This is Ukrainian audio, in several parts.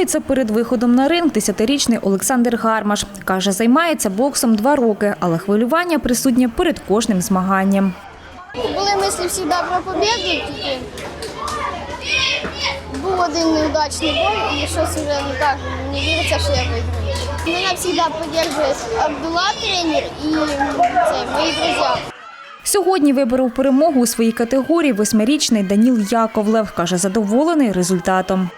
Тренується перед виходом на ринг десятирічний Олександр Гармаш. Каже, займається боксом два роки, але хвилювання присутнє перед кожним змаганням. Були мислі завжди про побіду, був один неудачний бой і щось вже не так не віриться, що я виграю. Мене завжди підтримує Абдула тренер і це, мої друзі. Сьогодні виборов перемогу у своїй категорії восьмирічний Даніл Яковлев. Каже, задоволений результатом.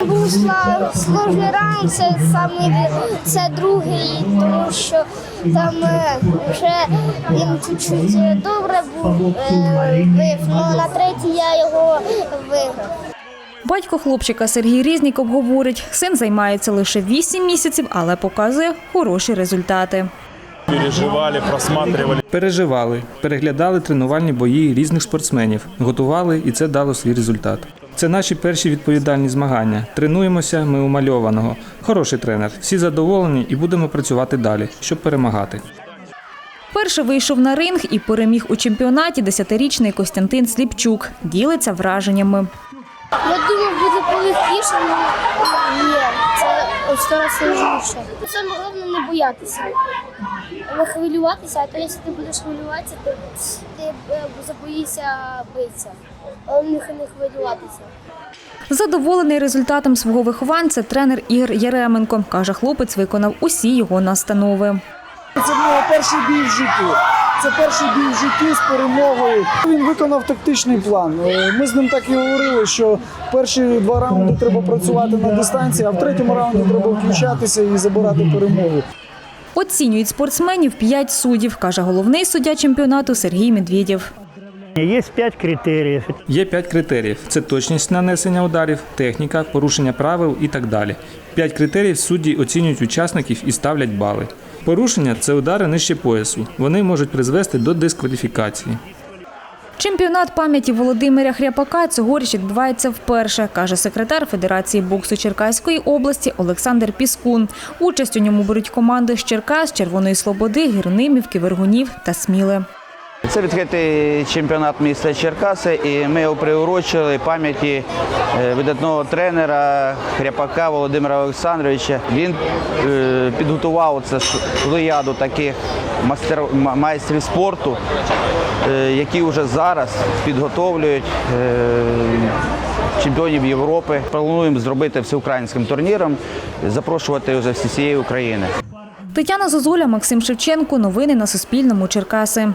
Був сла- сложний раунд, це саме це другий, тому що там е, вже він чуть-чуть е, добре був але на третій я його виграв. Батько хлопчика Сергій Різніков говорить, син займається лише 8 місяців, але показує хороші результати. переживали, просматривали. Переживали, переглядали тренувальні бої різних спортсменів, готували, і це дало свій результат. Це наші перші відповідальні змагання. Тренуємося ми умальованого. Хороший тренер. Всі задоволені і будемо працювати далі, щоб перемагати. Перший вийшов на ринг і переміг у чемпіонаті десятирічний Костянтин Сліпчук. Ділиться враженнями. Я думаю, буде полегкіше, але ні, це ось зараз сложніше. Саме головне не боятися. Не хвилюватися, а то якщо ти будеш хвилюватися, то ти е, забоїшся битися. Але не, хвилюватися. Задоволений результатом свого вихованця тренер Ігор Яременко. Каже, хлопець виконав усі його настанови. Це в нього перший бій в житті. Це перший бій в житті з перемогою. Він виконав тактичний план. Е, Ми з ним так і говорили, що перші два раунди треба працювати на дистанції, а в третьому раунді треба включатися і забирати перемогу. Оцінюють спортсменів п'ять суддів, каже головний суддя чемпіонату Сергій Медведєв. Є п'ять критеріїв. Є п'ять критеріїв: це точність нанесення ударів, техніка, порушення правил і так далі. П'ять критеріїв судді оцінюють учасників і ставлять бали. Порушення це удари нижче поясу. Вони можуть призвести до дискваліфікації. Чемпіонат пам'яті Володимира Хряпака цьогоріч відбувається вперше, каже секретар Федерації боксу Черкаської області Олександр Піскун. Участь у ньому беруть команди з Черкас, Червоної Слободи, Гірнимівки, Вергунів та Сміли. Це відкритий чемпіонат міста Черкаси, і ми його приурочили пам'яті е, видатного тренера Хряпака Володимира Олександровича. Він е, підготував це плеяду таких мастер, майстрів спорту, е, які вже зараз підготовлюють чемпіонів Європи. Плануємо зробити всеукраїнським турніром, запрошувати вже всієї України. Тетяна Зозуля, Максим Шевченко. Новини на Суспільному. Черкаси.